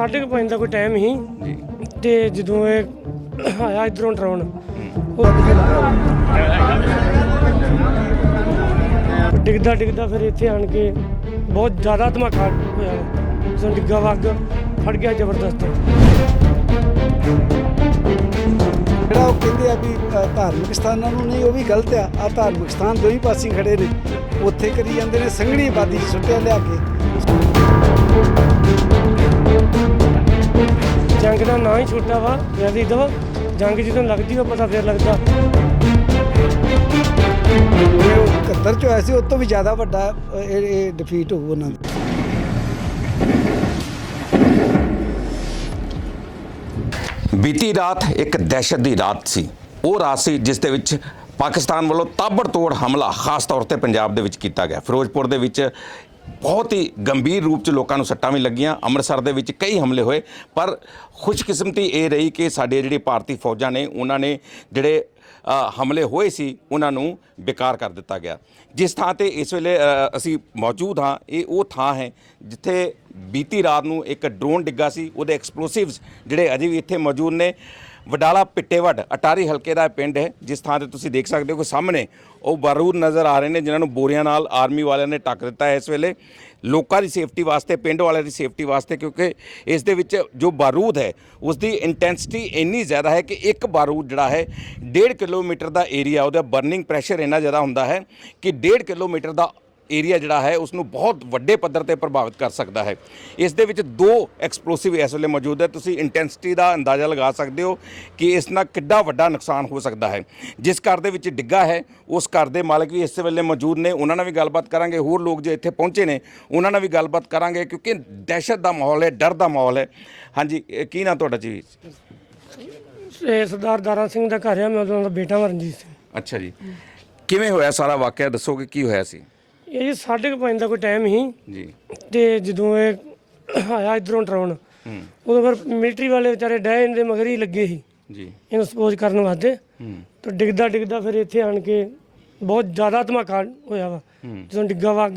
ਸਾਢੇ ਕੁ ਪੰਜ ਦਾ ਕੋਈ ਟਾਈਮ ਜੀ। ਤੇ ਜਦੋਂ ਇਹ ਆਇਆ ਇਧਰੋਂ ਡਰਾਉਣ ਡਿੱਗਦਾ ਡਿੱਗਦਾ ਫਿਰ ਇੱਥੇ ਆਣ ਕੇ ਬਹੁਤ ਜ਼ਿਆਦਾ ਧਮਾਕਾ ਹੋਇਆ। ਜਦੋਂ ਡਿੱਗਾ ਵੱਗ ਫੜ ਗਿਆ ਜ਼ਬਰਦਸਤ। ਜਿਹੜਾ ਉਹ ਕਹਿੰਦੇ ਆ ਵੀ ਅ, ਧਾਰਮਿਕ ਸਥਾਨਾਂ ਨੂੰ ਨਹੀਂ ਉਹ ਵੀ ਗਲਤ ਆ। ਆ ਧਾਰਮਿਕ ਸਥਾਨ ਦੋਈ ਪਾਸੇ ਖੜੇ ਨੇ। ਉੱਥੇ ਕਰੀ ਜਾਂਦੇ ਨੇ ਸੰਘਣੀ ਆਬਾਦੀ 'ਚ ਸੁੱਟਿਆ ਲਿਆ ਕੇ। ਜੰਗ ਦਾ ਨਾਂ ਹੀ ਛੋਟਾ ਵਾ ਵੈਸੇ ਇਦਾਂ ਵਾ ਜੰਗ ਜਦੋਂ ਲੱਗਦੀ ਵਾ ਪਤਾ ਫਿਰ ਲੱਗਦਾ। ਇਹ ਉਹ 71 ਚ ਹੋਇਆ ਸੀ ਉਸ ਤੋਂ ਵੀ ਜ਼ਿਆਦਾ ਵੱਡਾ ਅ, ਇਹ ਇਹ ਡਿਫੀਟ ਹੋਊ ਉਹਨਾਂ ਦਾ। ਬੀਤੀ ਰਾਤ ਇੱਕ ਦਹਿਸ਼ਤ ਦੀ ਰਾਤ ਸੀ। ਉਹ ਰਾਤ ਸੀ ਜਿਸ ਦੇ ਵਿੱਚ ਪਾਕਿਸਤਾਨ ਵੱਲੋਂ ਤਾਬੜਤੋੜ ਹਮਲਾ ਖਾਸ ਤੌਰ ਤੇ ਪੰਜਾਬ ਦੇ ਵਿੱਚ ਕੀਤਾ ਗਿਆ। ਫਿਰੋਜ਼ਪੁਰ ਦੇ ਵਿੱਚ ਬਹੁਤ ਹੀ ਗੰਭੀਰ ਰੂਪ ਚ ਲੋਕਾਂ ਨੂੰ ਸੱਟਾਂ ਵੀ ਲੱਗੀਆਂ। ਅੰਮ੍ਰਿਤਸਰ ਦੇ ਵਿੱਚ ਕਈ ਹਮਲੇ ਹੋਏ, ਪਰ ਖੁਸ਼ਕਿਸਮਤੀ ਇਹ ਰਹੀ ਕਿ ਸਾਡੇ ਜਿਹੜੇ ਭਾਰਤੀ ਫੌਜਾਂ ਨੇ, ਉਹਨਾਂ ਨੇ ਜਿਹੜੇ ਹਮਲੇ ਹੋਏ ਸੀ, ਉਹਨਾਂ ਨੂੰ ਬੇਕਾਰ ਕਰ ਦਿੱਤਾ ਗਿਆ। ਜਿਸ ਥਾਂ ਤੇ ਇਸ ਵੇਲੇ ਅਸੀਂ ਮੌਜੂਦ ਹਾਂ, ਇਹ ਉਹ ਥਾਂ ਹੈ ਜਿੱਥੇ ਬੀਤੀ ਰਾਤ ਨੂੰ ਇੱਕ ਡਰੋਨ ਡਿੱਗਾ ਸੀ, ਉਹਦੇ ਐਕਸਪਲੋਸਿਵਸ ਜਿਹੜੇ ਅਜੇ ਵੀ ਇੱਥੇ ਮੌਜੂਦ ਨੇ। ਵਡਾਲਾ ਪਿੱਟੇਵੜ ਅਟਾਰੀ ਹਲਕੇ ਦਾ ਇਹ ਪਿੰਡ ਹੈ, ਜਿਸ ਥਾਂ ਤੇ ਤੁਸੀਂ ਦੇਖ ਸਕਦੇ ਹੋ ਕਿ ਸਾਹਮਣੇ ਉਹ ਬਾਰੂਦ ਨਜ਼ਰ ਆ ਰਹੇ ਨੇ, ਜਿਨ੍ਹਾਂ ਨੂੰ ਬੋਰੀਆਂ ਨਾਲ ਆਰਮੀ ਵਾਲਿਆਂ ਨੇ ਟੱਕ ਦਿੱਤਾ ਹੈ ਇਸ ਵੇਲੇ। ਲੋਕਾਂ ਦੀ ਸੇਫਟੀ ਵਾਸਤੇ, ਪਿੰਡ ਵਾਲਿਆਂ ਦੀ ਸੇਫਟੀ ਵਾਸਤੇ, ਕਿਉਂਕਿ ਇਸ ਦੇ ਵਿੱਚ ਜੋ ਬਾਰੂਦ ਹੈ ਉਸ ਦੀ ਇੰਟੈਂਸਿਟੀ ਇੰਨੀ ਜ਼ਿਆਦਾ ਹੈ ਕਿ ਇੱਕ ਬਾਰੂਦ ਜਿਹੜਾ ਹੈ 1.5 ਕਿਲੋਮੀਟਰ ਦਾ ਏਰੀਆ ਉਹਦਾ ਬਰਨਿੰਗ ਪ੍ਰੈਸ਼ਰ ਇੰਨਾ ਜ਼ਿਆਦਾ ਹੁੰਦਾ ਹੈ ਕਿ 1.5 ਕਿਲੋਮੀਟਰ ਦਾ ਏਰੀਆ ਜਿਹੜਾ ਹੈ ਉਸ ਨੂੰ ਬਹੁਤ ਵੱਡੇ ਪੱਧਰ ਤੇ ਪ੍ਰਭਾਵਿਤ ਕਰ ਸਕਦਾ ਹੈ। ਇਸ ਦੇ ਵਿੱਚ ਦੋ ਐਕਸਪਲੋਸਿਵ ਇਸ ਵੇਲੇ ਮੌਜੂਦ ਹੈ। ਤੁਸੀਂ ਇੰਟੈਂਸਿਟੀ ਦਾ ਅੰਦਾਜ਼ਾ ਲਗਾ ਸਕਦੇ ਹੋ ਕਿ ਇਸ ਨਾਲ ਕਿੱਡਾ ਵੱਡਾ ਨੁਕਸਾਨ ਹੋ ਸਕਦਾ ਹੈ। ਜਿਸ ਘਰ ਦੇ ਵਿੱਚ ਡਿੱਗਾ ਹੈ ਉਸ ਘਰ ਦੇ ਮਾਲਕ ਵੀ ਇਸ ਵੇਲੇ ਮੌਜੂਦ ਨੇ। ਉਹਨਾਂ ਨਾਲ ਵੀ ਗੱਲਬਾਤ ਕਰਾਂਗੇ। ਹੋਰ ਲੋਕ ਜੋ ਇੱਥੇ ਪਹੁੰਚੇ ਨੇ ਉਹਨਾਂ ਨਾਲ ਵੀ ਗੱਲਬਾਤ ਕਰਾਂਗੇ ਕਿਉਂਕਿ ਦਹਿਸ਼ਤ ਦਾ ਮਾਹੌਲ ਹੈ ਡਰ ਦਾ ਮਾਹੌਲ ਹੈ। ਹਾਂਜੀ ਕੀ ਨਾਂ ਤੁਹਾਡਾ ਜੀ? ਇਹ ਸਰਦਾਰ ਦਾਰਾ ਸਿੰਘ ਦਾ ਘਰ ਆ ਮੈਂ ਉਹਨਾਂ ਦਾ ਬੇਟਾ ਰਣਜੀਤ ਸਿੰਘ। ਅੱਛਾ ਜੀ। ਕਿਵੇਂ ਹੋਇਆ ਸਾਰਾ ਵਾਕਿਆ? ਦੱਸੋਗੇ ਕੀ ਹੋਇਆ ਸੀ? ਇਹ ਜੀ ਸਾਢੇ ਕੁ ਪੰਜ ਦਾ ਕੋਈ ਟਾਈਮ ਸੀ। ਜੀ। ਤੇ ਜਦੋਂ ਇਹ ਆਇਆ ਇਧਰੋਂ ਡਰਾਉਣ ਹੂੰ। ਉਦੋਂ ਫਿਰ ਮਿਲਟਰੀ ਵਾਲੇ ਵਿਚਾਰੇ ਡੈ ਦੇ ਮਗਰ ਹੀ ਲੱਗੇ ਸੀ। ਜੀ। ਇਹਨੂੰ ਸਪੋਜ਼ ਕਰਨ ਵਾਸਤੇ। ਹੂੰ। ਤੇ ਡਿੱਗਦਾ ਡਿੱਗਦਾ ਫਿਰ ਇੱਥੇ ਆਣ ਕੇ ਬਹੁਤ ਜ਼ਿਆਦਾ ਧਮਾਕਾ ਹੋਇਆ ਵਾ। ਹੂੰ। ਜਦੋਂ ਡਿੱਗਾ ਵੱਗ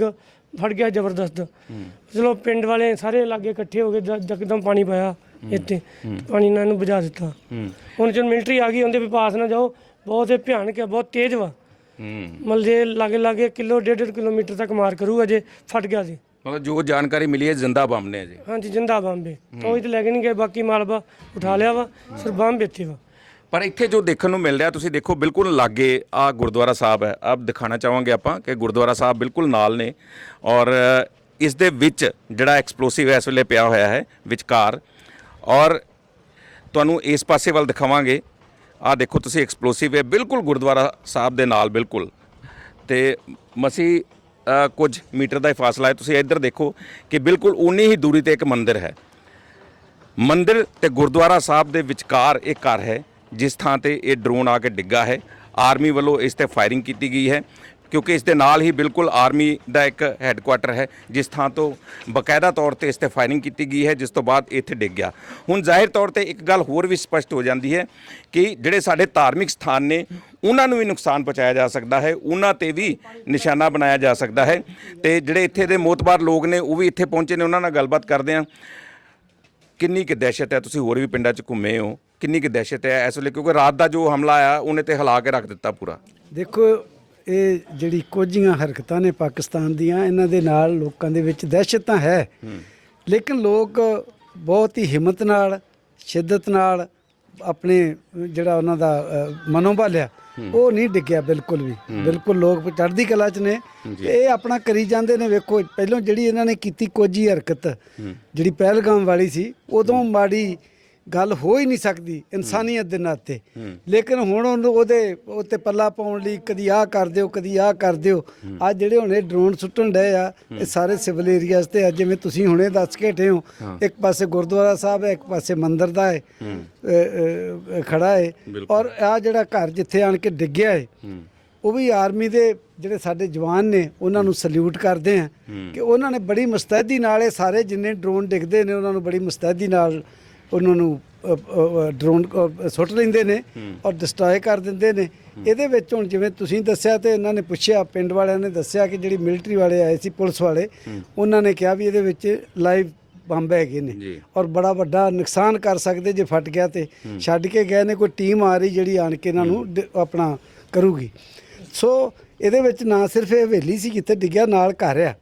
ਫੜ ਗਿਆ ਜ਼ਬਰਦਸਤ। ਹੂੰ। ਚਲੋ ਪਿੰਡ ਵਾਲੇ ਸਾਰੇ ਲਾਗੇ ਇਕੱਠੇ ਹੋ ਕੇ ਜ- ਯਕਦਮ ਪਾਣੀ ਪਾਇਆ ਇੱਥੇ। ਪਾਣੀ ਨਾਲ ਇਹਨੂੰ ਬੁਝਾ ਦਿੱਤਾ। ਹੂੰ। ਹੁਣ ਜਦੋਂ ਮਿਲਟਰੀ ਆ ਗਈ ਉਹਦੇ ਵੀ ਪਾਸ ਨਾ ਜਾਓ। ਬਹੁਤ ਇਹ ਭਿਆਨਕ ਹੈ ਬਹੁਤ ਤੇਜ਼ ਵਾ। ਹੂੰ ਮਤਲਬ ਜੇ ਲਾਗੇ ਲਾਗੇ ਕਿਲੋ ਡੇਢ ਡੇਢ ਕਿਲੋਮੀਟਰ ਤੱਕ ਮਾਰ ਕਰੂਗਾ ਜੇ ਫਟ ਗਿਆ ਸੀ ਮਤਲਬ ਜੋ ਜਾਣਕਾਰੀ ਮਿਲੀ ਹੈ ਜ਼ਿੰਦਾ ਬੰਬ ਨੇ ਜੀ ਹਾਂਜੀ ਜਿੰਦਾ ਬੰਬੇ ਕੋਈ ਤੇ ਲੈ ਕੇ ਨਹੀਂ ਗਏ ਬਾਕੀ ਮਾਲਵਾ ਉਠਾ ਲਿਆ ਵਾ ਸਿਰ ਬੰਬ ਇੱਥੇ ਵਾ। ਪਰ ਇੱਥੇ ਜੋ ਦੇਖਣ ਨੂੰ ਮਿਲ ਰਿਹਾ ਤੁਸੀਂ ਦੇਖੋ ਬਿਲਕੁਲ ਲਾਗੇ ਆ ਗੁਰਦੁਆਰਾ ਸਾਹਿਬ ਹੈ। ਆਪ ਦਿਖਾਣਾ ਚਾਹਾਂਗੇ ਆਪਾਂ ਕਿ ਗੁਰਦੁਆਰਾ ਸਾਹਿਬ ਬਿਲਕੁਲ ਨਾਲ ਨੇ ਔਰ ਇਸ ਦੇ ਵਿੱਚ ਜਿਹੜਾ ਐਕਸਪਲੋਸਿਵ ਇਸ ਵੇਲੇ ਪਿਆ ਹੋਇਆ ਹੈ ਵਿਚਕਾਰ। ਔਰ ਤੁਹਾਨੂੰ ਇਸ ਪਾਸੇ ਵੱਲ ਦਿਖਾਵਾਂਗੇ। ਆ ਦੇਖੋ ਤੁਸੀਂ ਐਕਸਪਲੋਸਿਵ ਹੈ, ਬਿਲਕੁਲ ਗੁਰਦੁਆਰਾ ਸਾਹਿਬ ਦੇ ਨਾਲ, ਬਿਲਕੁਲ। ਤੇ ਮਸੀ ਕੁਝ ਮੀਟਰ ਦਾ ਹੀ ਫਾਸਲਾ ਹੈ, ਤੁਸੀਂ ਇੱਧਰ ਦੇਖੋ ਕਿ ਬਿਲਕੁਲ ਉਨੀ ਹੀ ਦੂਰੀ ਤੇ ਇੱਕ ਮੰਦਿਰ ਹੈ। ਮੰਦਿਰ ਤੇ ਗੁਰਦੁਆਰਾ ਸਾਹਿਬ ਦੇ ਵਿਚਕਾਰ ਇਹ ਘਰ ਹੈ, ਜਿਸ ਥਾਂ ਤੇ ਇਹ ਡਰੋਨ ਆ ਕੇ ਡਿੱਗਾ ਹੈ। ਆਰਮੀ ਵੱਲੋਂ ਇਸ ਤੇ ਫਾਇਰਿੰਗ ਕੀਤੀ ਗਈ ਹੈ। ਕਿਉਂਕਿ ਇਸ ਦੇ ਨਾਲ ਹੀ ਬਿਲਕੁਲ ਆਰਮੀ ਦਾ ਇੱਕ ਹੈੱਡਕੁਆਟਰ ਹੈ, ਜਿਸ ਥਾਂ ਤੋਂ ਬਕਾਇਦਾ ਤੌਰ ਤੇ ਇਸ ਤੇ ਫਾਇਰਿੰਗ ਕੀਤੀ ਗਈ ਹੈ, ਜਿਸ ਤੋਂ ਬਾਅਦ ਇੱਥੇ ਡਿੱਗ ਗਿਆ। ਹੁਣ ਜ਼ਾਹਿਰ ਤੌਰ ਤੇ ਇੱਕ ਗੱਲ ਹੋਰ ਵੀ ਸਪਸ਼ਟ ਹੋ ਜਾਂਦੀ ਹੈ ਕਿ ਜਿਹੜੇ ਸਾਡੇ ਧਾਰਮਿਕ ਸਥਾਨ ਨੇ, ਉਹਨਾਂ ਨੂੰ ਵੀ ਨੁਕਸਾਨ ਪਹੁੰਚਾਇਆ ਜਾ ਸਕਦਾ ਹੈ, ਉਹਨਾਂ ਤੇ ਵੀ ਨਿਸ਼ਾਨਾ ਬਣਾਇਆ ਜਾ ਸਕਦਾ ਹੈ ਤੇ ਜਿਹੜੇ ਇੱਥੇ ਦੇ ਮੋਤਬਾਰ ਲੋਕ ਨੇ, ਉਹ ਵੀ ਇੱਥੇ ਪਹੁੰਚੇ ਨੇ, ਉਹਨਾਂ ਨਾਲ ਗੱਲਬਾਤ ਕਰਦੇ ਹਾਂ। ਕਿੰਨੀ ਕਿ ਦਹਿਸ਼ਤ ਹੈ, ਤੁਸੀਂ ਹੋਰ ਵੀ ਪਿੰਡਾਂ 'ਚ ਘੁੰਮੇ ਹੋ, ਕਿੰਨੀ ਕਿ ਦਹਿਸ਼ਤ ਹੈ ਇਸ ਵੇਲੇ? ਕਿਉਂਕਿ ਰਾਤ ਦਾ ਜੋ ਹਮਲਾ ਆਇਆ, ਉਹਨੇ ਤੇ ਹਿਲਾ ਕੇ ਰੱਖ ਦਿੱਤਾ ਪੂਰਾ। ਦੇਖੋ ਇਹ ਜਿਹੜੀ ਕੋਝੀਆਂ ਹਰਕਤਾਂ ਨੇ ਪਾਕਿਸਤਾਨ ਦੀਆਂ ਇਹਨਾਂ ਦੇ ਨਾਲ ਲੋਕਾਂ ਦੇ ਵਿੱਚ ਦਹਿਸ਼ਤ ਤਾਂ ਹੈ। ਲੇਕਿਨ ਲੋਕ ਬਹੁਤ ਹੀ ਹਿੰਮਤ ਨਾਲ ਸ਼ਿੱਦਤ ਨਾਲ ਆਪਣੇ ਜਿਹੜਾ ਉਹਨਾਂ ਦਾ ਮਨੋਬਲ ਆ ਉਹ ਨਹੀਂ ਡਿੱਗਿਆ ਬਿਲਕੁਲ ਵੀ। ਬਿਲਕੁਲ ਲੋਕ ਚੜ੍ਹਦੀ ਕਲਾ 'ਚ ਨੇ। ਇਹ ਆਪਣਾ ਕਰੀ ਜਾਂਦੇ ਨੇ ਵੇਖੋ ਪਹਿਲਾਂ ਜਿਹੜੀ ਇਹਨਾਂ ਨੇ ਕੀਤੀ ਕੋਝੀ ਹਰਕਤ ਜਿਹੜੀ ਪਹਿਲਗਾਮ ਵਾਲੀ ਸੀ ਉਦੋਂ ਮਾੜੀ ਗੱਲ ਹੋ ਹੀ ਨਹੀਂ ਸਕਦੀ ਇਨਸਾਨੀਅਤ ਦੇ ਨਾਤੇ। ਲੇਕਿਨ ਹੁਣ ਉਹਨੂੰ ਉਹਦੇ ਉੱਤੇ ਪੱਲਾ ਪਾਉਣ ਲਈ ਕਦੀ ਆਹ ਕਰ ਦਿਓ ਕਦੀ ਆਹ ਕਰ ਦਿਓ। ਆ ਜਿਹੜੇ ਹੁਣੇ ਡਰੋਨ ਸੁੱਟਣ ਡਏ ਆ ਇਹ ਸਾਰੇ ਸਿਵਲ ਏਰੀਆਜ਼ ਤੇ ਆ ਜਿਵੇਂ ਤੁਸੀਂ ਹੁਣੇ ਦੱਸ ਕੇ ਹਟੇ ਹੋ। ਇੱਕ ਪਾਸੇ ਗੁਰਦੁਆਰਾ ਸਾਹਿਬ ਹੈ ਇੱਕ ਪਾਸੇ ਮੰਦਿਰ ਦਾ ਹੈ। ਖੜਾ ਹੈ। ਔਰ ਆ ਜਿਹੜਾ ਘਰ ਜਿੱਥੇ ਆਣ ਕੇ ਡਿੱਗਿਆ ਹੈ ਉਹ ਵੀ ਆਰਮੀ ਦੇ ਜਿਹੜੇ ਸਾਡੇ ਜਵਾਨ ਨੇ ਉਹਨਾਂ ਨੂੰ ਸਲੂਟ ਕਰਦੇ ਆ ਕਿ ਉਹਨਾਂ ਨੇ ਬੜੀ ਮੁਸਤੈਦੀ ਨਾਲ ਇਹ ਸਾਰੇ ਜਿੰਨੇ ਡਰੋਨ ਡਿੱਗਦੇ ਨੇ ਉਹਨਾਂ ਨੂੰ ਬੜੀ ਮੁਸਤੈਦੀ ਨਾਲ ਉਹਨਾਂ ਨੂੰ ਡਰੋਨ ਸੁੱਟ ਲੈਂਦੇ ਨੇ ਔਰ ਡਿਸਟਰੋਏ ਕਰ ਦਿੰਦੇ ਨੇ। ਇਹਦੇ ਵਿੱਚ ਹੁਣ ਜਿਵੇਂ ਤੁਸੀਂ ਦੱਸਿਆ ਤੇ ਇਹਨਾਂ ਨੇ ਪੁੱਛਿਆ ਪਿੰਡ ਵਾਲਿਆਂ ਨੇ ਦੱਸਿਆ ਕਿ ਜਿਹੜੀ ਮਿਲਟਰੀ ਵਾਲੇ ਆਏ ਸੀ ਪੁਲਿਸ ਵਾਲੇ ਉਹਨਾਂ ਨੇ ਕਿਹਾ ਵੀ ਇਹਦੇ ਵਿੱਚ ਲਾਈਵ ਬੰਬ ਹੈਗੇ। ਨੇ ਔਰ ਬੜਾ ਵੱਡਾ ਨੁਕਸਾਨ ਕਰ ਸਕਦੇ ਜੇ ਫਟ ਗਿਆ ਤੇ ਛੱਡ ਕੇ ਗਏ ਨੇ ਕੋਈ ਟੀਮ ਆ ਰਹੀ ਜਿਹੜੀ ਆਣ ਕੇ ਇਹਨਾਂ ਨੂੰ ਆਪਣਾ ਕਰੂਗੀ। ਸੋ ਇਹਦੇ ਵਿੱਚ ਨਾ ਸਿਰਫ ਇਹ ਹਵੇਲੀ ਸੀ ਜਿੱਥੇ ਡਿੱਗਿਆ ਨਾਲ ਘਰ ਆ।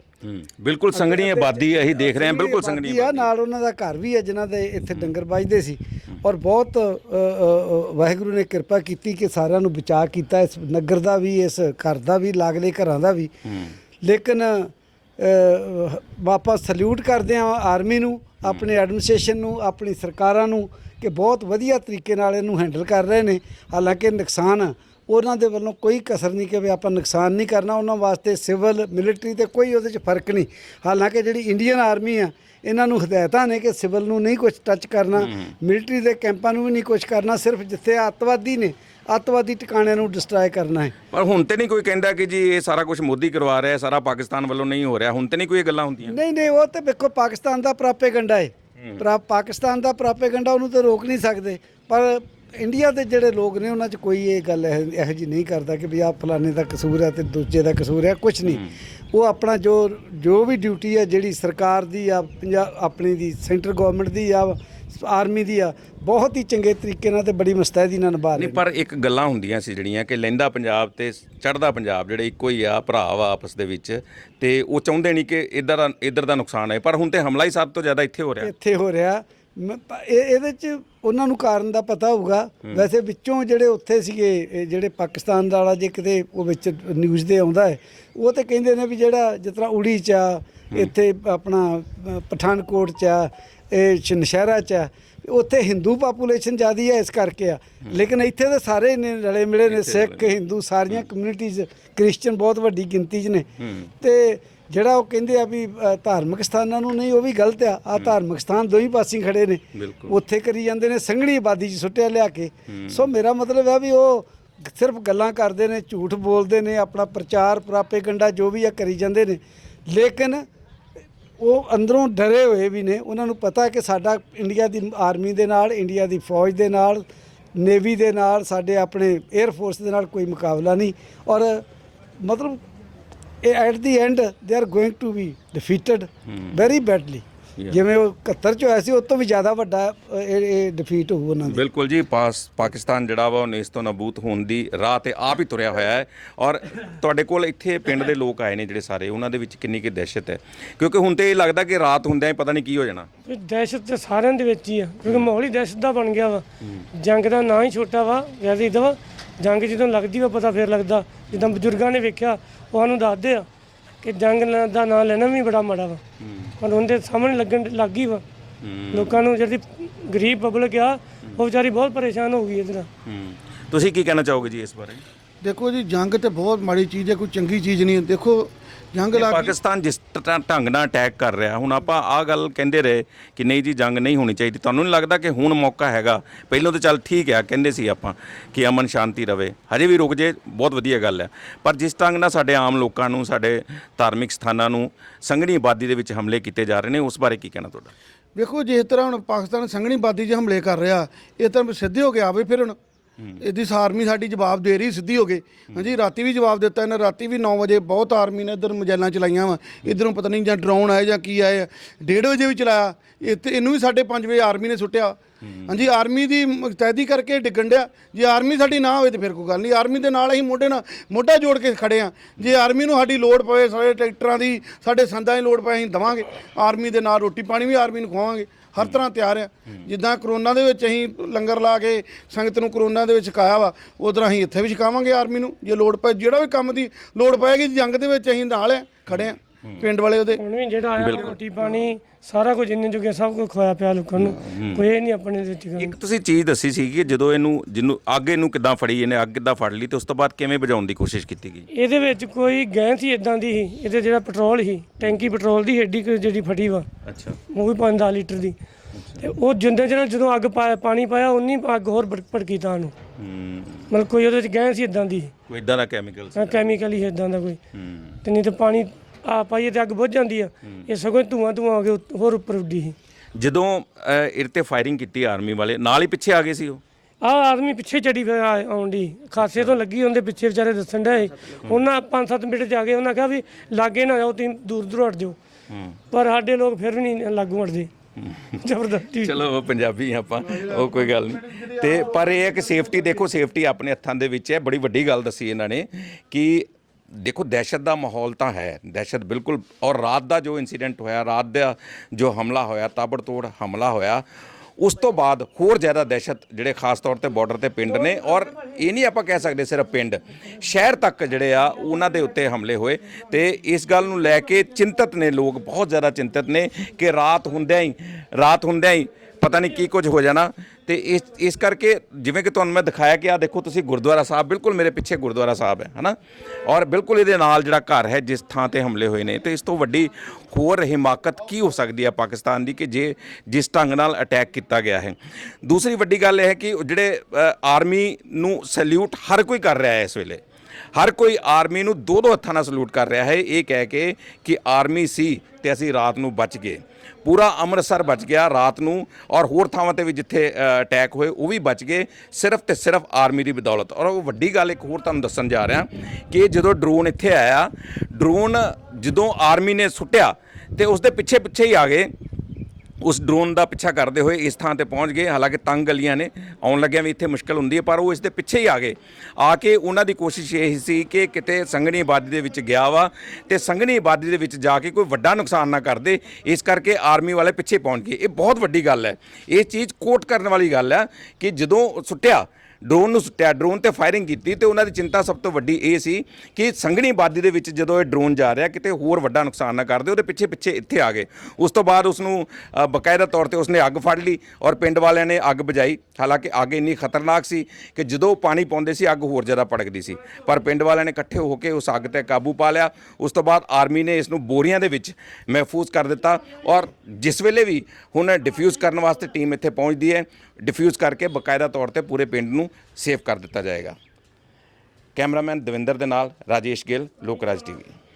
ਬਿਲਕੁਲ ਸੰਘਣੀ ਆਬਾਦੀ ਅਸੀਂ ਦੇਖ ਰਹੇ ਹਾਂ ਬਿਲਕੁਲ ਸੰਘਣੀ ਆਬਾਦੀ ਆ ਨਾਲ ਉਹਨਾਂ ਦਾ ਘਰ ਵੀ ਹੈ ਜਿਨ੍ਹਾਂ ਦੇ ਇੱਥੇ ਡੰਗਰ ਬਾਜਦੇ ਸੀ। ਔਰ ਬਹੁਤ ਵਾਹਿਗੁਰੂ ਨੇ ਕਿਰਪਾ ਕੀਤੀ ਕਿ ਸਾਰਿਆਂ ਨੂੰ ਬਚਾ ਕੀਤਾ ਇਸ ਨਗਰ ਦਾ ਵੀ ਇਸ ਘਰ ਦਾ ਵੀ ਲਾਗਲੇ ਘਰਾਂ ਦਾ ਵੀ। ਲੇਕਿਨ ਵਾਪਸ ਸਲੂਟ ਕਰਦੇ ਆ ਆਰਮੀ ਨੂੰ ਆਪਣੇ ਐਡਮਿਨਿਸਟ੍ਰੇਸ਼ਨ ਨੂੰ ਆਪਣੀ ਸਰਕਾਰਾਂ ਨੂੰ ਕਿ ਬਹੁਤ ਵਧੀਆ ਤਰੀਕੇ ਨਾਲ ਇਹਨੂੰ ਹੈਂਡਲ ਕਰ ਰਹੇ ਨੇ। ਹਾਲਾਂਕਿ ਨੁਕਸਾਨ ਉਹਨਾਂ ਦੇ ਵੱਲੋਂ ਕੋਈ ਕਸਰ ਨਹੀਂ ਕਿ ਵੀ ਆਪਾਂ ਨੁਕਸਾਨ ਨਹੀਂ ਕਰਨਾ ਉਹਨਾਂ ਵਾਸਤੇ ਸਿਵਲ ਮਿਲਟਰੀ ਤੇ ਕੋਈ ਉਹਦੇ 'ਚ ਫ਼ਰਕ ਨਹੀਂ। ਹਾਲਾਂਕਿ ਜਿਹੜੀ ਇੰਡੀਅਨ ਆਰਮੀ ਆ ਇਹਨਾਂ ਨੂੰ ਹਦਾਇਤਾਂ ਨੇ ਕਿ ਸਿਵਲ ਨੂੰ ਨਹੀਂ ਕੁਝ ਟੱਚ ਕਰਨਾ ਮਿਲਟਰੀ ਦੇ ਕੈਂਪਾਂ ਨੂੰ ਵੀ ਨਹੀਂ ਕੁਝ ਕਰਨਾ ਸਿਰਫ ਜਿੱਥੇ ਅੱਤਵਾਦੀ ਨੇ ਅੱਤਵਾਦੀ ਟਿਕਾਣਿਆਂ ਨੂੰ ਡਿਸਟਰਾਏ ਕਰਨਾ ਹੈ। ਪਰ ਹੁਣ ਤੇ ਨਹੀਂ ਕੋਈ ਕਹਿੰਦਾ ਕਿ ਜੀ ਇਹ ਸਾਰਾ ਕੁਝ ਮੋਦੀ ਕਰਵਾ ਰਿਹਾ ਹੈ ਸਾਰਾ ਪਾਕਿਸਤਾਨ ਵੱਲੋਂ ਨਹੀਂ ਹੋ ਰਿਹਾ। ਹੁਣ ਤੇ ਨਹੀਂ ਕੋਈ ਇਹ ਗੱਲਾਂ ਹੁੰਦੀਆਂ? ਨਹੀਂ ਨਹੀਂ ਉਹ ਤੇ ਵੇਖੋ ਪਾਕਿਸਤਾਨ ਦਾ ਪ੍ਰਾਪੇਗੰਡਾ ਹੈ। ਪ੍ਰਾ ਪਾਕਿਸਤਾਨ ਦਾ ਪ੍ਰਾਪੇਗੰਡਾ ਉਹਨੂੰ ਤੇ ਰੋਕ ਨਹੀਂ ਸਕਦੇ। ਪਰ ਇੰਡੀਆ ਦੇ ਜਿਹੜੇ ਲੋਕ ਨੇ ਉਹਨਾਂ 'ਚ ਕੋਈ ਇਹ ਗੱਲ ਇਹੋ ਇਹੋ ਜੀ ਨਹੀਂ ਕਰਦਾ ਕਿ ਵੀ ਆਹ ਫਲਾਣੇ ਦਾ ਕਸੂਰ ਹੈ ਤੇ ਦੂਜੇ ਦਾ ਕਸੂਰ ਹੈ ਕੁਝ ਨਹੀਂ। ਉਹ ਆਪਣਾ ਜੋ ਜੋ ਵੀ ਡਿਊਟੀ ਹੈ ਜਿਹੜੀ ਸਰਕਾਰ ਦੀ ਆ ਪੰਜਾਬ ਆਪਣੀ ਦੀ ਸੈਂਟਰ ਗਵਰਨਮੈਂਟ ਦੀ ਆ ਆਰਮੀ ਦੀ ਆ ਬਹੁਤ ਹੀ ਚੰਗੇ ਤਰੀਕੇ ਨਾਲ ਤੇ ਬੜੀ ਮੁਸਤੈਦੀ ਨਾਲ ਨਿਭਾ ਰਹੇ ਨਹੀਂ ਪਰ ਇੱਕ ਗੱਲਾਂ ਹੁੰਦੀਆਂ ਸੀ ਜਿਹੜੀਆਂ ਕਿ ਲਹਿੰਦਾ ਪੰਜਾਬ ਤੇ ਚੜ੍ਹਦਾ ਪੰਜਾਬ ਜਿਹੜੇ ਇੱਕੋ ਹੀ ਆ ਭਰਾ ਵਾ ਆਪਸ ਦੇ ਵਿੱਚ ਤੇ ਉਹ ਚਾਹੁੰਦੇ ਨਹੀਂ ਕਿ ਇੱਧਰ ਦਾ ਇੱਧਰ ਦਾ ਨੁਕਸਾਨ ਹੈ ਪਰ ਹੁਣ ਤੇ ਹਮਲਾ ਹੀ ਸਭ ਤੋਂ ਜ਼ਿਆਦਾ ਇੱਥੇ ਹੋ ਰਿਹਾ। ਇੱਥੇ ਹੋ ਰਿਹਾ। ਮੈਂ ਪ- ਇਹ ਇਹਦੇ ਚ ਉਹਨਾਂ ਨੂੰ ਕਾਰਨ ਦਾ ਪਤਾ ਹੋਊਗਾ। ਵੈਸੇ ਵਿੱਚੋਂ ਜਿਹੜੇ ਉੱਥੇ ਸੀਗੇ ਇਹ ਜਿਹੜੇ ਪਾਕਿਸਤਾਨ ਦਾ ਵਾਲਾ ਜੇ ਕਿਤੇ ਉਹ ਵਿੱਚ ਨਿਊਜ਼ ਦੇ ਆਉਂਦਾ ਹੈ ਉਹ ਤੇ ਕਹਿੰਦੇ ਨੇ ਵੀ ਜਿਹੜਾ ਜਿਸ ਤਰ੍ਹਾਂ ਉੜੀ ਚ ਆ ਇੱਥੇ ਆਪਣਾ ਅ, ਪਠਾਨਕੋਟ ਚ ਆ ਇਹ ਸ਼- ਨਸ਼ਹਿਰਾ ਚ ਆ ਉੱਥੇ ਹਿੰਦੂ ਪਾਪੂਲੇਸ਼ਨ ਜ਼ਿਆਦੀ ਹੈ ਇਸ ਕਰਕੇ ਆ। ਲੇਕਿਨ ਇੱਥੇ ਤਾਂ ਸਾਰੇ ਨੇ ਰਲੇ ਮਿਲੇ ਨੇ। ਸਿੱਖ ਹਿੰਦੂ ਸਾਰੀਆਂ ਕਮਿਊਨਿਟੀਜ਼ ਕ੍ਰਿਸਚੀਅਨ ਬਹੁਤ ਵੱਡੀ ਗਿਣਤੀ 'ਚ ਨੇ। ਤੇ ਜਿਹੜਾ ਉਹ ਕਹਿੰਦੇ ਆ ਵੀ ਅ, ਧਾਰਮਿਕ ਸਥਾਨਾਂ ਨੂੰ ਨਹੀਂ ਉਹ ਵੀ ਗਲਤ ਆ। ਆ ਧਾਰਮਿਕ ਸਥਾਨ ਦੋਈ ਪਾਸੇ ਖੜੇ ਨੇ। ਬਿਲਕੁਲ। ਉੱਥੇ ਕਰੀ ਜਾਂਦੇ ਨੇ ਸੰਘਣੀ ਆਬਾਦੀ 'ਚ ਸੁੱਟਿਆ ਲਿਆ ਕੇ। ਸੋ ਮੇਰਾ ਮਤਲਬ ਹੈ ਵੀ ਉਹ ਸਿਰਫ ਗੱਲਾਂ ਕਰਦੇ ਨੇ ਝੂਠ ਬੋਲਦੇ ਨੇ ਆਪਣਾ ਪ੍ਰਚਾਰ ਪ੍ਰਾਪੇਗੰਡਾ ਜੋ ਵੀ ਆ ਕਰੀ ਜਾਂਦੇ ਨੇ। ਲੇਕਿਨ ਉਹ ਅੰਦਰੋਂ ਡਰੇ ਹੋਏ ਵੀ ਨੇ। ਉਹਨਾਂ ਨੂੰ ਪਤਾ ਕਿ ਸਾਡਾ ਇੰਡੀਆ ਦੀ ਆਰਮੀ ਦੇ ਨਾਲ ਇੰਡੀਆ ਦੀ ਫੌਜ ਦੇ ਨਾਲ ਨੇਵੀ ਦੇ ਨਾਲ ਸਾਡੇ ਆਪਣੇ 에ਅਰ ਫੋਰਸ ਦੇ ਨਾਲ ਕੋਈ ਮੁਕਾਬਲਾ ਨਹੀਂ। ਔਰ ਮਤਲਬ at the end they are going to be defeated very badly ਜਿਵੇਂ ਉਹ 71 ਚ ਹੋਇਆ ਸੀ ਉਸ ਤੋਂ ਵੀ ਜ਼ਿਆਦਾ ਵੱਡਾ ਇਹ ਡਿਫੀਟ ਹੋਊ ਉਹਨਾਂ ਦੀ। ਬਿਲਕੁਲ ਜੀ ਪਾਸ ਪਾਕਿਸਤਾਨ ਜਿਹੜਾ ਵਾ ਉਹ ਨੇਸ ਤੋਂ ਨਬੂਤ ਹੋਣ ਦੀ ਰਾਹ ਤੇ ਆਪ ਹੀ ਤੁਰਿਆ ਹੋਇਆ ਹੈ। ਔਰ ਤੁਹਾਡੇ ਕੋਲ ਇੱਥੇ ਪਿੰਡ ਦੇ ਲੋਕ ਆਏ ਨੇ ਜਿਹੜੇ ਸਾਰੇ ਉਹਨਾਂ ਦੇ ਵਿੱਚ ਕਿੰਨੀ ਕਿ ਦਹਿਸ਼ਤ ਹੈ? ਕਿਉਂਕਿ ਹੁਣ ਤੇ ਇਹ ਲੱਗਦਾ ਕਿ ਰਾਤ ਹੁੰਦਿਆਂ ਹੀ ਪਤਾ ਨਹੀਂ ਕੀ ਹੋ ਜਾਣਾ। ਦਹਿਸ਼ਤ ਤੇ ਸਾਰਿਆਂ ਦੇ ਵਿੱਚ ਹੀ ਆ ਕਿਉਂਕਿ ਮਾਹੌਲ ਹੀ ਦਹਿਸ਼ਤ ਦਾ ਬਣ ਗਿਆ ਵਾ। ਜੰਗ ਦਾ ਨਾਂ ਹੀ ਛੋਟਾ ਵਾ ਵੈਸੇ ਇਦਾਂ ਜੰਗ ਜਦੋਂ ਲੱਗਦੀ ਵਾ ਪਤਾ ਫੇਰ ਲੱਗਦਾ। ਜਿੱਦਾਂ ਬਜ਼ੁਰਗਾਂ ਨੇ ਵੇਖਿਆ ਉਹ ਸਾਨੂੰ ਦੱਸਦੇ ਆ ਕਿ ਜੰਗ ਨਾਂ ਦਾ ਨਾਂ ਲੈਣਾ ਵੀ ਬੜਾ ਮਾੜਾ ਵਾ। ਹੁਣ ਉਹਦੇ ਸਾਹਮਣੇ ਲੱਗਣ ਲੱਗ ਗਈ ਵਾ। ਲੋਕਾਂ ਨੂੰ ਜਿਹੜੀ ਗਰੀਬ ਪਬਲਿਕ ਆ ਉਹ ਵਿਚਾਰੀ ਬਹੁਤ ਪਰੇਸ਼ਾਨ ਹੋ ਗਈ ਇਹਦੇ ਨਾਲ। ਹੂੰ। ਤੁਸੀਂ ਕੀ ਕਹਿਣਾ ਚਾਹੋਗੇ ਜੀ ਇਸ ਬਾਰੇ? ਦੇਖੋ ਜੀ ਜੰਗ ਤੇ ਬਹੁਤ ਮਾੜੀ ਚੀਜ਼ ਹੈ ਕੋਈ ਚੰਗੀ ਚੀਜ਼ ਨਹੀਂ ਹੈ। ਦੇਖੋ ਜੰਗ ਗਈ ਪਾਕਿਸਤਾਨ ਜਿਸ ਤਰ੍ਹਾਂ ਢੰਗ ਨਾਲ ਅਟੈਕ ਕਰ ਰਿਹਾ ਹੁਣ ਆਪਾਂ ਆਹ ਗੱਲ ਕਹਿੰਦੇ ਰਹੇ ਕਿ ਨਹੀਂ ਜੀ ਜੰਗ ਨਹੀਂ ਹੋਣੀ ਚਾਹੀਦੀ। ਤੁਹਾਨੂੰ ਨਹੀਂ ਲੱਗਦਾ ਕਿ ਹੁਣ ਮੌਕਾ ਹੈਗਾ? ਪਹਿਲਾਂ ਤਾਂ ਚੱਲ ਠੀਕ ਹੈ ਕਹਿੰਦੇ ਸੀ ਆਪਾਂ ਕਿ ਅਮਨ ਸ਼ਾਂਤੀ ਰਵੇ। ਹਜੇ ਵੀ ਰੁਕ ਜੇ ਬਹੁਤ ਵਧੀਆ ਗੱਲ ਹੈ। ਪਰ ਜਿਸ ਢੰਗ ਨਾਲ ਸਾਡੇ ਆਮ ਲੋਕਾਂ ਨੂੰ ਸਾਡੇ ਧਾਰਮਿਕ ਸਥਾਨਾਂ ਨੂੰ ਸੰਘਣੀ ਆਬਾਦੀ ਦੇ ਵਿੱਚ ਹਮਲੇ ਕੀਤੇ ਜਾ ਰਹੇ ਨੇ ਉਸ ਬਾਰੇ ਕੀ ਕਹਿਣਾ ਤੁਹਾਡਾ? ਵੇਖੋ ਜਿਸ ਤਰ੍ਹਾਂ ਹੁਣ ਪਾਕਿਸਤਾਨ ਸੰਘਣੀ ਬਾਦੀ 'ਚ ਹਮਲੇ ਕਰ ਰਿਹਾ ਇਹ ਤਾਂ ਸਿੱਧੇ ਹੋ ਕੇ ਆਵੇ ਫਿਰ ਹੁਣ। ਇਹਦੀ ਆਰਮੀ ਸਾਡੀ ਜਵਾਬ ਦੇ ਰਹੀ, ਸਿੱਧੀ ਹੋ ਗਏ ਹਾਂਜੀ, ਰਾਤੀ ਵੀ ਜਵਾਬ ਦਿੱਤਾ ਇਹਨਾਂ, ਰਾਤੀ ਵੀ 9 ਵਜੇ ਬਹੁਤ ਆਰਮੀ ਨੇ ਇੱਧਰ ਮਜੈਲਾਂ ਚਲਾਈਆਂ ਵਾ। ਇਧਰੋਂ ਪਤਾ ਨਹੀਂ ਜਾਂ ਡਰੋਨ ਆਏ ਜਾਂ ਕੀ ਆਏ ਆ। ਡੇਢ ਵਜੇ ਵੀ ਚਲਾਇਆ। ਇੱਥੇ ਇਹਨੂੰ ਵੀ ਸਾਡੇ 5 ਵਜੇ ਆਰਮੀ ਨੇ ਸੁੱਟਿਆ। ਹਾਂਜੀ, ਆਰਮੀ ਦੀ ਮੁਤੈਦੀ ਕਰਕੇ ਡਿੱਗਣ ਡਿਆ। ਜੇ ਆਰਮੀ ਸਾਡੀ ਨਾ ਹੋਵੇ ਤੇ ਫਿਰ ਕੋਈ ਗੱਲ ਨਹੀਂ। ਆਰਮੀ ਦੇ ਨਾਲ ਅਸੀਂ ਮੋਢੇ ਨਾਲ, ਮੋਢਾ ਜੋੜ ਕੇ ਖੜੇ ਆ। ਜੇ ਆਰਮੀ ਨੂੰ ਸਾਡੀ ਲੋੜ ਪਵੇ, ਸਾਡੇ ਟਰੈਕਟਰਾਂ ਦੀ, ਸਾਡੇ ਸੰਦਾਂ ਦੀ ਲੋੜ ਪਵੇ, ਅਸੀਂ ਦਵਾਂਗੇ। ਆਰਮੀ ਦੇ ਨਾਲ ਰੋਟੀ ਪਾਣੀ ਵੀ ਆਰਮੀ ਨੂੰ ਖਵਾਵਾਂਗੇ। ਹਰ ਤਰ੍ਹਾਂ ਤਿਆਰ ਆ। ਜਿੱਦਾਂ ਕਰੋਨਾ ਦੇ ਵਿੱਚ ਅਸੀਂ ਲੰਗਰ ਲਾ ਕੇ ਸੰਗਤ ਨੂੰ ਕਰੋਨਾ ਦੇ ਵਿੱਚ ਛਕਾਇਆ ਵਾ ਉਧਰ ਅਸੀਂ ਇੱਥੇ ਵੀ ਛਕਾਵਾਂਗੇ ਆਰਮੀ ਨੂੰ। ਜੇ ਲੋੜ ਪਏ ਜਿਹੜਾ ਵੀ ਕੰਮ ਦੀ ਲੋੜ ਪਏਗੀ, ਜੰਗ ਦੇ ਵਿੱਚ ਅਸੀਂ ਨਾਲ ਆ ਖੜੇ ਆ। ਪਿੰਡ ਵਾਲੇ ਉਹਦੇ। ਹੁਣ ਵੀ ਜਿਹੜਾ ਆਇਆ ਰੋਟੀ ਪਾਣੀ ਸਾਰਾ ਕੁਝ ਇੰਨੇ ਜੋਗੇ ਸਭ ਕੁਝ ਖਵਾਇਆ ਪਿਆ ਲੋਕਾਂ ਨੂੰ। ਕੋਈ ਇਹ ਨਹੀਂ ਆਪਣੇ ਦੇ ਵਿੱਚ ਗੱਲ। ਇੱਕ ਤੁਸੀਂ ਚੀਜ਼ ਦੱਸੀ ਸੀ ਕਿ ਜਦੋਂ ਇਹਨੂੰ ਜਿਹਨੂੰ ਅੱਗ ਇਹਨੂੰ ਕਿੱਦਾਂ ਫੜੀ ਇਹਨੇ ਅੱਗ ਕਿੱਦਾਂ ਫੜ ਲਈ ਤੇ ਉਸ ਤੋਂ ਬਾਅਦ ਕਿਵੇਂ ਬੁਝਾਉਣ ਦੀ ਕੋਸ਼ਿਸ਼ ਕੀਤੀ ਗਈ? ਇਹਦੇ ਵਿੱਚ ਕੋਈ ਗੈਂ ਸੀ ਇਦਾਂ ਦੀ ਸੀ। ਇਹਦੇ ਜਿਹੜਾ ਪੈਟਰੋਲ ਸੀ ਟੈਂਕੀ ਪੈਟਰੋਲ ਦੀ ਏਡੀ ਕੁ ਜਿਹੜੀ ਫਟੀ ਵਾ ਅੱਛਾ। ਉਹ ਵੀ 5-10 ਲੀਟਰ ਦੀ। ਤੇ ਉਹ ਜਿੰਦੇ ਜਿਹੜਾ ਜਦੋਂ ਅੱਗ ਪਾਇਆ ਪਾਣੀ ਪਾਇਆ ਉਨੀ ਅੱਗ ਹੋਰ ਭੜ- ਭੜਕੀ ਤਾਂ ਨੂੰ ਹੂੰ। ਮਤਲਬ ਕੋਈ ਉਹਦੇ ਵਿੱਚ ਗੈਂ ਸੀ ਇਦਾਂ ਦੀ। ਕੋਈ ਇਦਾਂ ਦਾ ਕੈਮੀਕਲ ਸੀ। ਕੈਮੀਕਲ ਹੀ ਇਦਾਂ ਦਾ ਕੋਈ। ਹੂੰ। ਤੇ ਨਹੀਂ ਤੇ ਪਾਣੀ ਆ ਪਾਈਏ ਤੇ ਅੱਗ ਬੁਝ ਜਾਂਦੀ ਆ। ਇਹ ਸਗੋਂ ਧੂਆਂ ਧੂਆਂ ਹੋ ਕੇ ਉੱਤ- ਹੋਰ ਉੱਪਰ ਉੱਡੀ ਸੀ। ਜਦੋਂ ਅਹ, ਇਹਦੇ ਤੇ ਫਾਇਰਿੰਗ ਕੀਤੀ ਆਰਮੀ ਵਾਲੇ ਨਾਲ ਹੀ ਪਿੱਛੇ ਆ ਗਏ ਸੀ ਉਹ? ਆ ਆਦਮੀ ਪਿੱਛੇ ਚੜੀ ਫਿਰ ਆ- ਆਉਣ ਦੀ। ਖਾਸੇ ਤੋਂ ਲੱਗੀ ਉਹਦੇ ਪਿੱਛੇ ਵਿਚਾਰੇ ਦੱਸਣ ਡਏ ਉਹਨਾਂ 5-7 ਮਿੰਟ ਜਾ ਕੇ ਉਹਨਾਂ ਕਿਹਾ ਵੀ ਲਾਗੇ ਨਾ ਜਾਓ ਤੁਸੀਂ ਦੂਰ ਦੂਰ ਹਟ ਜਾਓ। ਪਰ ਸਾਡੇ ਲੋਕ ਫਿਰ ਵੀ ਨਹੀਂ ਲਾਗੂ ਹਟਦੇ। ਜ਼ਬਰਦਸਤੀ ਚਲੋ ਉਹ ਪੰਜਾਬੀ ਆਪਾਂ ਉਹ ਕੋਈ ਗੱਲ ਨਹੀਂ। ਤੇ ਪਰ ਇਹ ਹੈ ਕਿ ਸੇਫਟੀ ਦੇਖੋ ਸੇਫਟੀ ਆਪਣੇ ਹੱਥਾਂ ਦੇ ਵਿੱਚ ਹੈ। ਬੜੀ ਵੱਡੀ ਗੱਲ ਦੱਸੀ ਇਹਨਾਂ ਨੇ ਕਿ ਦੇਖੋ ਦਹਿਸ਼ਤ ਦਾ ਮਾਹੌਲ ਤਾਂ ਹੈ, ਦਹਿਸ਼ਤ ਬਿਲਕੁਲ, ਔਰ ਰਾਤ ਦਾ ਜੋ ਇਨਸੀਡੈਂਟ ਹੋਇਆ, ਰਾਤ ਦਾ ਜੋ ਹਮਲਾ ਹੋਇਆ, ਤਾਬੜਤੋੜ ਹਮਲਾ ਹੋਇਆ, ਉਸ ਤੋਂ ਬਾਅਦ ਹੋਰ ਜ਼ਿਆਦਾ ਦਹਿਸ਼ਤ ਜਿਹੜੇ ਖਾਸ ਤੌਰ ਤੇ ਬਾਰਡਰ ਤੇ ਪਿੰਡ ਨੇ, ਔਰ ਇਹ ਨਹੀਂ ਆਪਾਂ ਕਹਿ ਸਕਦੇ ਸਿਰਫ ਪਿੰਡ, ਸ਼ਹਿਰ ਤੱਕ ਜਿਹੜੇ ਆ, ਉਹਨਾਂ ਦੇ ਉੱਤੇ ਹਮਲੇ ਹੋਏ, ਤੇ ਇਸ ਗੱਲ ਨੂੰ ਲੈ ਕੇ ਚਿੰਤਤ ਨੇ ਲੋਕ, ਬਹੁਤ ਜ਼ਿਆਦਾ ਚਿੰਤਤ ਨੇ ਕਿ ਰਾਤ ਹੁੰਦਿਆਂ ਹੀ, ਰਾਤ ਹੁੰਦਿਆਂ ਹੀ ਪਤਾ ਨਹੀਂ ਕੀ ਕੁਝ ਹੋ ਜਾਣਾ ਤੇ ਇਸ ਇਸ ਕਰਕੇ ਜਿਵੇਂ ਕਿ ਤੁਹਾਨੂੰ ਮੈਂ ਦਿਖਾਇਆ ਕਿ ਆ ਦੇਖੋ ਤੁਸੀਂ ਗੁਰਦੁਆਰਾ ਸਾਹਿਬ, ਬਿਲਕੁਲ ਮੇਰੇ ਪਿੱਛੇ ਗੁਰਦੁਆਰਾ ਸਾਹਿਬ ਹੈ, ਹਨਾ? ਔਰ ਬਿਲਕੁਲ ਇਹਦੇ ਨਾਲ ਜਿਹੜਾ ਘਰ ਹੈ, ਜਿਸ ਥਾਂ ਤੇ ਹਮਲੇ ਹੋਏ ਨੇ, ਤੇ ਇਸ ਤੋਂ ਵੱਡੀ ਹੋਰ ਹਿਮਾਕਤ ਕੀ ਹੋ ਸਕਦੀ ਹੈ ਪਾਕਿਸਤਾਨ ਦੀ ਕਿ ਜੇ ਜਿਸ ਢੰਗ ਨਾਲ ਅਟੈਕ ਕੀਤਾ ਗਿਆ ਹੈ? ਦੂਸਰੀ ਵੱਡੀ ਗੱਲ ਇਹ ਹੈ ਕਿ ਜਿਹੜੇ ਆਰਮੀ ਨੂੰ ਸੈਲੂਟ ਹਰ ਕੋਈ ਕਰ ਰਿਹਾ ਹੈ ਇਸ ਵੇਲੇ। ਹਰ ਕੋਈ ਆਰਮੀ ਨੂੰ ਦੋ ਦੋ ਹੱਥਾਂ ਨਾਲ ਸਲੂਟ ਕਰ ਰਿਹਾ ਹੈ। ਇਹ ਕਹਿ ਕੇ ਕਿ ਆਰਮੀ ਸੀ ਤੇ ਅਸੀਂ ਰਾਤ ਨੂੰ ਬਚ ਗਏ। ਪੂਰਾ ਅੰਮ੍ਰਿਤਸਰ ਬਚ ਗਿਆ ਰਾਤ ਨੂੰ ਔਰ ਹੋਰ ਥਾਵਾਂ ਤੇ ਵੀ ਜਿੱਥੇ ਅਟੈਕ ਹੋਏ, ਉਹ ਵੀ ਬਚ ਗਏ, ਸਿਰਫ ਤੇ ਸਿਰਫ ਆਰਮੀ ਦੀ ਬਦੌਲਤ। ਔਰ ਉਹ ਵੱਡੀ ਗੱਲ ਇੱਕ ਹੋਰ ਤੁਹਾਨੂੰ ਦੱਸਣ ਜਾ ਰਿਹਾ ਕਿ ਜਦੋਂ ਡਰੋਨ ਇੱਥੇ ਆਇਆ ਡਰੋਨ ਜਦੋਂ ਆਰਮੀ ਨੇ ਸੁੱਟਿਆ ਤੇ ਉਸ ਦੇ ਪਿੱਛੇ ਪਿੱਛੇ ਹੀ ਆ ਗਏ। ਉਸ ਡਰੋਨ ਦਾ ਪਿੱਛਾ ਕਰਦੇ ਹੋਏ ਇਸ ਥਾਂ ਤੇ ਪਹੁੰਚ ਗਏ। ਹਾਲਾਂਕਿ ਤੰਗ ਗਲੀਆਂ ਨੇ, ਆਉਣ ਲੱਗਿਆਂ ਵੀ ਇੱਥੇ ਮੁਸ਼ਕਲ ਹੁੰਦੀ ਹੈ, ਪਰ ਉਹ ਇਸ ਦੇ ਪਿੱਛੇ ਹੀ ਆ ਗਏ। ਆ ਕੇ ਉਹਨਾਂ ਦੀ ਕੋਸ਼ਿਸ਼ ਇਹ ਸੀ ਕਿ ਕਿਤੇ ਸੰਘਣੀ ਆਬਾਦੀ ਦੇ ਵਿੱਚ ਗਿਆ ਵਾ ਤੇ ਸੰਘਣੀ ਆਬਾਦੀ ਦੇ ਵਿੱਚ ਜਾ ਕੇ ਕੋਈ ਵੱਡਾ ਨੁਕਸਾਨ ਨਾ ਕਰਦੇ ਇਸ ਕਰਕੇ ਆਰਮੀ ਵਾਲੇ ਪਿੱਛੇ ਪਹੁੰਚ ਗਏ। ਇਹ ਬਹੁਤ ਵੱਡੀ ਗੱਲ ਹੈ। ਇਹ ਚੀਜ਼ ਕੋਟ ਕਰਨ ਵਾਲੀ ਗੱਲ ਹੈ ਕਿ ਜਦੋਂ ਸੁੱਟਿਆ ਡਰੋਨ ਨੂੰ ਸੁੱਟਿਆ ਡਰੋਨ ਤੇ ਫਾਇਰਿੰਗ ਕੀਤੀ ਤੇ ਉਹਨਾਂ ਦੀ ਚਿੰਤਾ ਸਭ ਤੋਂ ਵੱਡੀ ਇਹ ਸੀ ਕਿ ਸੰਘਣੀ ਆਬਾਦੀ ਦੇ ਵਿੱਚ ਜਦੋਂ ਇਹ ਡਰੋਨ ਜਾ ਰਿਹਾ, ਕਿਤੇ ਹੋਰ ਵੱਡਾ ਨੁਕਸਾਨ ਨਾ ਕਰਦੇ ਉਹਦੇ ਪਿੱਛੇ ਪਿੱਛੇ ਇੱਥੇ ਆ ਗਏ। ਉਸ ਤੋਂ ਬਾਅਦ ਉਸ ਨੂੰ ਬਕਾਇਦਾ ਤੌਰ ਤੇ ਉਸਨੇ ਅੱਗ ਫੜ ਲਈ ਔਰ ਪਿੰਡ ਵਾਲਿਆਂ ਨੇ ਅੱਗ ਬੁਝਾਈ। ਹਾਲਾਂਕਿ ਅੱਗ ਇੰਨੀ ਖਤਰਨਾਕ ਸੀ ਕਿ ਜਦੋਂ ਪਾਣੀ ਪਾਉਂਦੇ ਸੀ, ਅੱਗ ਹੋਰ ਜ਼ਿਆਦਾ ਭੜਕਦੀ ਸੀ। ਪਰ ਪਿੰਡ ਵਾਲਿਆਂ ਨੇ ਇਕੱਠੇ ਹੋ ਕੇ ਉਸ ਅੱਗ ਤੇ ਕਾਬੂ ਪਾ ਲਿਆ। ਉਸ ਤੋਂ ਬਾਅਦ ਆਰਮੀ ਨੇ ਇਸ ਨੂੰ ਬੋਰੀਆਂ ਦੇ ਵਿੱਚ ਮਹਿਫੂਜ਼ ਕਰ ਦਿੱਤਾ ਔਰ ਜਿਸ ਵੇਲੇ ਵੀ ਹੁਣ ਡਿਫਿਊਜ਼ ਕਰਨ ਵਾਸਤੇ ਟੀਮ ਇੱਥੇ ਪਹੁੰਚਦੀ ਹੈ, ਡਿਫਿਊਜ਼ ਕਰਕੇ ਬਕਾਇਦਾ ਤੌਰ ਤੇ ਪੂਰੇ ਪਿੰਡ ਨੂੰ ਸੇਵ ਕਰ ਦਿੱਤਾ ਜਾਏਗਾ। ਕੈਮਰਾਮੈਨ ਦਵਿੰਦਰ ਦੇ ਨਾਲ ਰਾਜੇਸ਼ ਗਿੱਲ ਲੋਕ ਰਾਜ ਟੀਵੀ।